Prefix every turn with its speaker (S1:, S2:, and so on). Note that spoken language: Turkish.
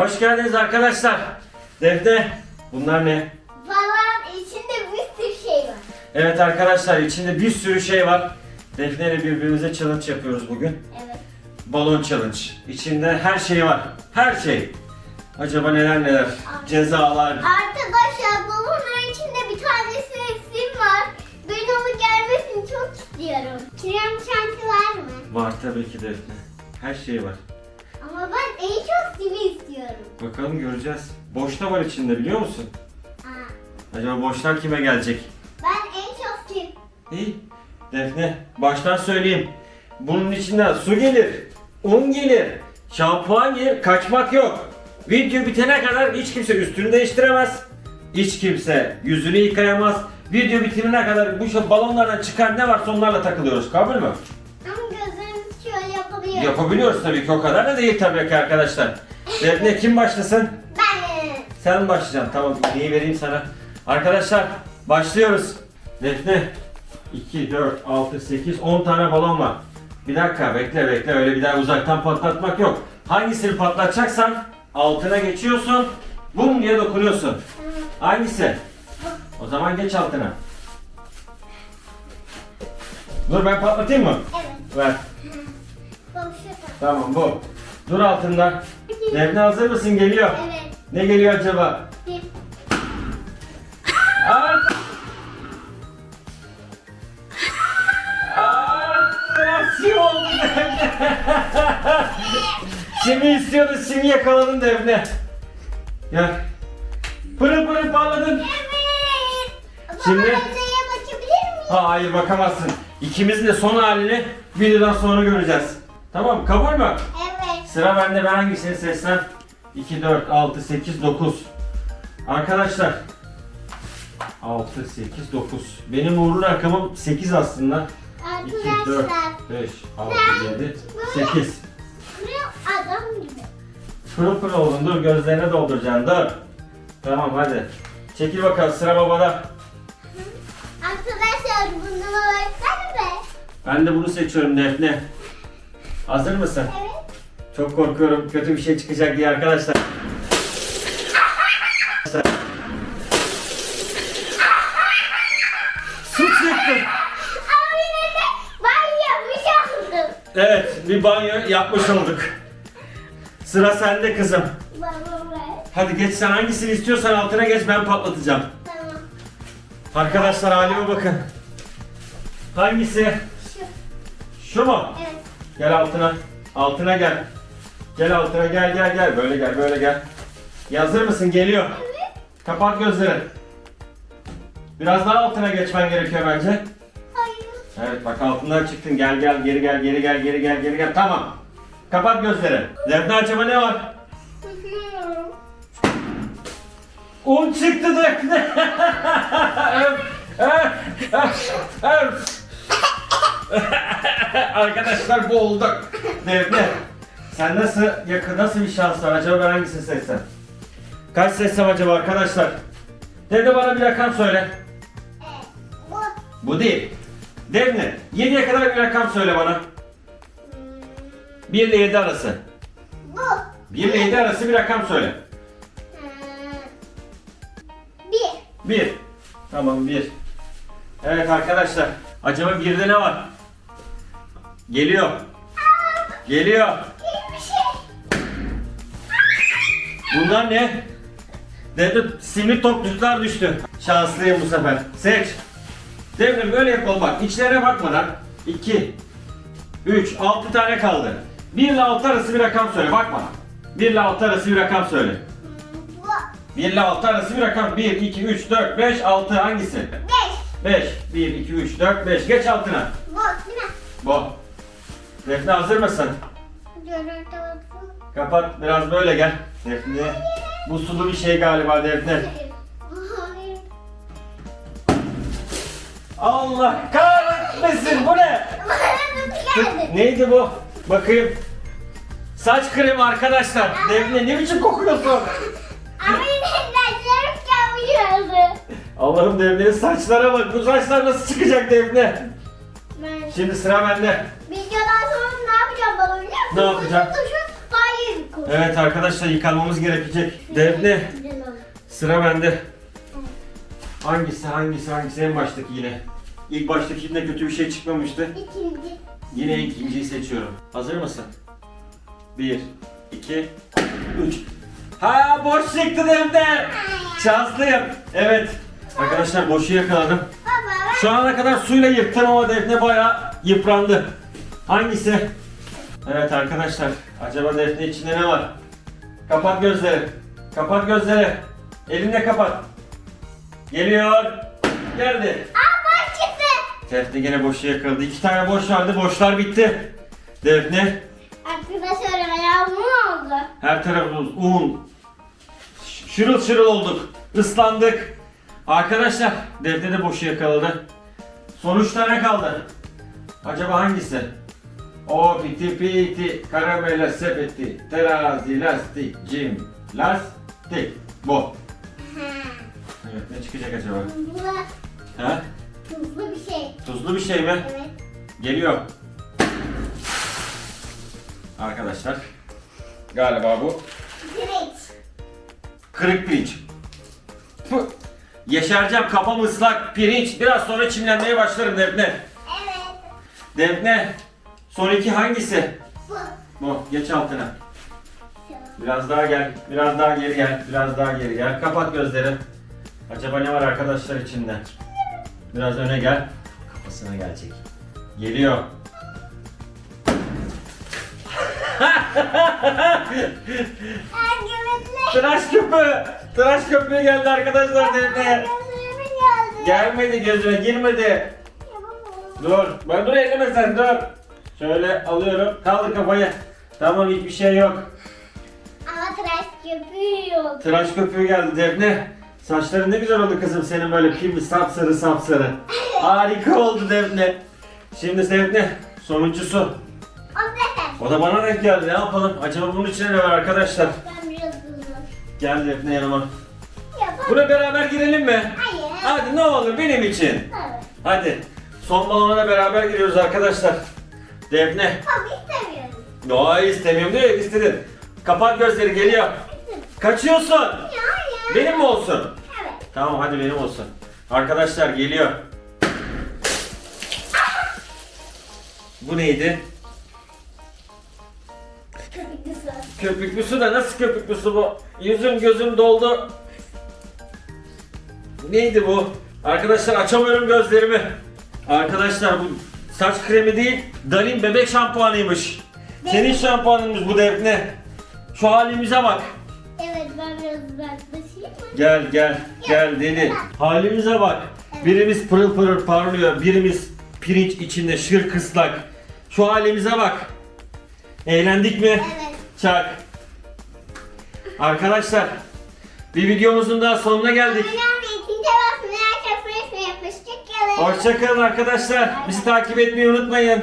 S1: Hoş geldiniz arkadaşlar. Defne, bunlar ne?
S2: Falan içinde bir sürü şey var.
S1: Evet arkadaşlar içinde bir sürü şey var. Defne ile birbirimize challenge yapıyoruz bugün.
S2: Evet.
S1: Balon challenge. İçinde her şey var. Her şey. Acaba neler neler? Cezalar.
S2: Arkadaşlar balonun içinde bir tanesi resim var. Ben onu gelmesini çok istiyorum. Krem şanti var mı?
S1: Var tabii ki Defne. Her şey var.
S2: Ama ben en çok.
S1: Bakalım göreceğiz. Boşta var içinde biliyor musun?
S2: Aa,
S1: Acaba boşlar kime gelecek?
S2: ben en çok siv.
S1: İyi. Defne, baştan söyleyeyim. Bunun içinden su gelir, un gelir, şampuan gelir, kaçmak yok. Video bitene kadar hiç kimse üstünü değiştiremez. Hiç kimse yüzünü yıkayamaz. Video bitimine kadar bu şu balonlardan çıkan ne varsa onlarla takılıyoruz. Kabul mü?
S2: Ama gözlerimizi şöyle yapabiliyorum.
S1: Yapabiliyoruz tabii ki o kadar da değil tabii ki arkadaşlar. Defne kim başlasın?
S2: Ben.
S1: Sen başlayacaksın. Tamam iğneyi vereyim sana. Arkadaşlar başlıyoruz. Defne 2, 4, 6, 8, 10 tane balon var. Bir dakika bekle bekle öyle bir daha uzaktan patlatmak yok. Hangisini patlatacaksan altına geçiyorsun. Bum diye dokunuyorsun. Hangisi? O zaman geç altına. Dur ben patlatayım mı?
S2: Evet.
S1: Ver. Tamam bu. Dur altında. Defne hazır mısın? Geliyor.
S2: Evet.
S1: Ne geliyor acaba?
S2: Bir.
S1: Art. Art. oldu Defne. Simi istiyoruz, simi yakaladın Defne. Gel. Pırıl pırıl parladın.
S2: Evet.
S1: Şimdi-
S2: Baba bakabilir miyim?
S1: Hayır bakamazsın. İkimizin de son halini videodan sonra göreceğiz. Tamam kabul mü?
S2: Evet.
S1: Sıra bende ben hangisini seçsem? 2, 4, 6, 8, 9. Arkadaşlar. 6, 8, 9. Benim uğurlu rakamım 8 aslında. 2, 4,
S2: Arkadaşlar.
S1: 5, 6,
S2: Ben
S1: 7,
S2: böyle-
S1: 8.
S2: Bu adam gibi.
S1: Pırıl pırıl oldun dur gözlerine dolduracaksın dur. Tamam hadi. Çekil bakalım sıra babada.
S2: Arkadaşlar bunu öğretsene be.
S1: Ben de bunu seçiyorum Defne. Hazır mısın?
S2: Evet.
S1: Çok korkuyorum kötü bir şey çıkacak diye arkadaşlar. Su çıktı.
S2: Yine de ben yapmış oldum.
S1: Evet bir banyo yapmış olduk. Sıra sende kızım.
S2: Baba ver.
S1: Hadi geç sen hangisini istiyorsan altına geç ben patlatacağım.
S2: Tamam.
S1: Arkadaşlar halime bakın. Hangisi?
S2: Şu.
S1: Şu mu?
S2: Evet.
S1: Gel altına. Altına gel. Gel altına gel gel gel. Böyle gel böyle gel. Hazır mısın? Geliyor.
S2: Evet.
S1: Kapat gözlerini. Biraz daha altına geçmen gerekiyor bence.
S2: Hayır.
S1: Evet bak altından çıktın. Gel gel geri gel geri gel geri gel geri gel. Tamam. Kapat gözleri. Defne acaba ne var?
S2: Bilmiyorum.
S1: Un çıktı Defne. Öf, öf, öf, öf. Arkadaşlar boğulduk. Defne. Sen nasıl yakın nasıl bir şans var? Acaba ben hangisini seçsem? Kaç seçsem acaba arkadaşlar? Defne bana bir rakam söyle.
S2: Bu.
S1: Bu değil. Defne 7'ye kadar bir rakam söyle bana.
S2: Hmm,
S1: 1 ile 7 arası.
S2: Bu.
S1: 1 ile 7 arası bir rakam söyle.
S2: Bir.
S1: 1. Tamam 1. Evet arkadaşlar. Acaba 1'de ne var? Geliyor. Geliyor. Bunlar ne? Devre simli topçuklar düştü. Şanslıyım bu sefer. Seç. Devre böyle yapalım bak. İçlerine bakmadan. 2 3 6 tane kaldı. 1 ile 6 arası bir rakam söyle. Bakma. 1 ile 6 arası bir rakam söyle.
S2: Hmm, Bu.
S1: 1 ile 6 arası bir rakam. 1 2 3 4 5 6 hangisi?
S2: Beş.
S1: 5 1 2 3 4 5 geç altına.
S2: Bu.
S1: Defne hazır mısın? Kapat biraz böyle gel. Defne. Bu sulu bir şey galiba Defne. Allah kahretmesin bu ne? Neydi bu? Bakayım. Saç kremi arkadaşlar. Defne ne biçim kokuyorsun? Allah'ım Defne'nin saçlara bak. Bu saçlar nasıl çıkacak Defne? Şimdi sıra bende.
S2: videodan sonra ne yapacağım bana biliyor musun?
S1: Ne
S2: hayır koy.
S1: Evet arkadaşlar yıkanmamız gerekecek. Defne sıra bende. Hangisi hangisi hangisi en baştaki yine. İlk baştakinde kötü bir şey çıkmamıştı.
S2: İkinci.
S1: Yine ikinciyi seçiyorum. Hazır mısın? Bir, iki, üç. Ha boş çıktı Defne. Şanslıyım. Evet. Arkadaşlar boşu yakaladım. Şu ana kadar suyla yıktım ama Defne bayağı yıprandı. Hangisi? Evet arkadaşlar. Acaba Defne içinde ne var? Kapat gözleri. Kapat gözleri. Elinle kapat. Geliyor. Geldi.
S2: Aa boş çıktı.
S1: Defne gene boşu yakaladı. İki tane boş vardı. Boşlar bitti. Defne
S2: Arkadaşlar ayağım oldu.
S1: her tarafımız un. Şırıl şırıl olduk. Islandık. Arkadaşlar Defne de boşu yakaladı. Son üç tane kaldı. Acaba hangisi? O piti piti karamela sepeti terazi lastik cim lastik bu.
S2: Ha.
S1: Evet ne çıkacak acaba?
S2: Tuzlu,
S1: Ha?
S2: tuzlu bir şey.
S1: Tuzlu bir şey mi?
S2: Evet.
S1: Geliyor. Arkadaşlar galiba bu
S2: Direç.
S1: kırık pirinç. Püh! Yeşereceğim kafam ıslak pirinç. Biraz sonra çimlenmeye başlarım Defne.
S2: Evet.
S1: Defne son iki hangisi?
S2: Bu.
S1: Bu geç altına. Biraz daha gel. Biraz daha geri gel. Biraz daha geri gel. Kapat gözleri. Acaba ne var arkadaşlar içinde? Biraz öne gel. Kafasına gelecek. Geliyor. Tıraş köpüğü. Tıraş köpüğü geldi arkadaşlar
S2: geldi.
S1: Gelmedi gözüne girmedi. Dur. Ben dur elleme sen dur. Şöyle alıyorum. Kaldır kafayı. Tamam hiçbir şey yok.
S2: Ama tıraş yapıyor.
S1: Tıraş köpüğü geldi Defne. Saçların ne güzel oldu kızım senin böyle pimli sapsarı sapsarı. Harika oldu Defne. Şimdi Defne sonuncusu.
S2: O zaten.
S1: O da bana denk geldi. Ne yapalım? Acaba bunun içine ne var arkadaşlar?
S2: Ben biraz hızlı.
S1: Gel Defne yanıma.
S2: Yapalım.
S1: Buna beraber girelim mi?
S2: Hayır.
S1: Hadi ne olur benim için.
S2: Evet.
S1: Hadi. Son balona beraber giriyoruz arkadaşlar. Defne.
S2: Abi istemiyorum.
S1: Hayır istemiyorum değil istedin. Kapat gözleri geliyor. Kaçıyorsun.
S2: Ya.
S1: Benim mi olsun?
S2: Evet.
S1: Tamam hadi benim olsun. Arkadaşlar geliyor. Bu neydi?
S2: Köpüklü su.
S1: Köpüklü su da nasıl köpüklü su bu? Yüzüm gözüm doldu. Neydi bu? Arkadaşlar açamıyorum gözlerimi. Arkadaşlar bu saç kremi değil, Dalin bebek şampuanıymış. Senin şampuanınmış bu Defne. Şu halimize bak.
S2: Evet ben biraz uzaklaşayım mı?
S1: Gel gel gel deli. Halimize bak. Birimiz pırıl pırıl parlıyor. Birimiz pirinç içinde şır kıslak. Şu halimize bak. Eğlendik mi?
S2: Evet.
S1: Çak. Arkadaşlar bir videomuzun daha sonuna geldik.
S2: Aynen
S1: Hoşçakalın arkadaşlar. Bizi takip etmeyi unutmayın.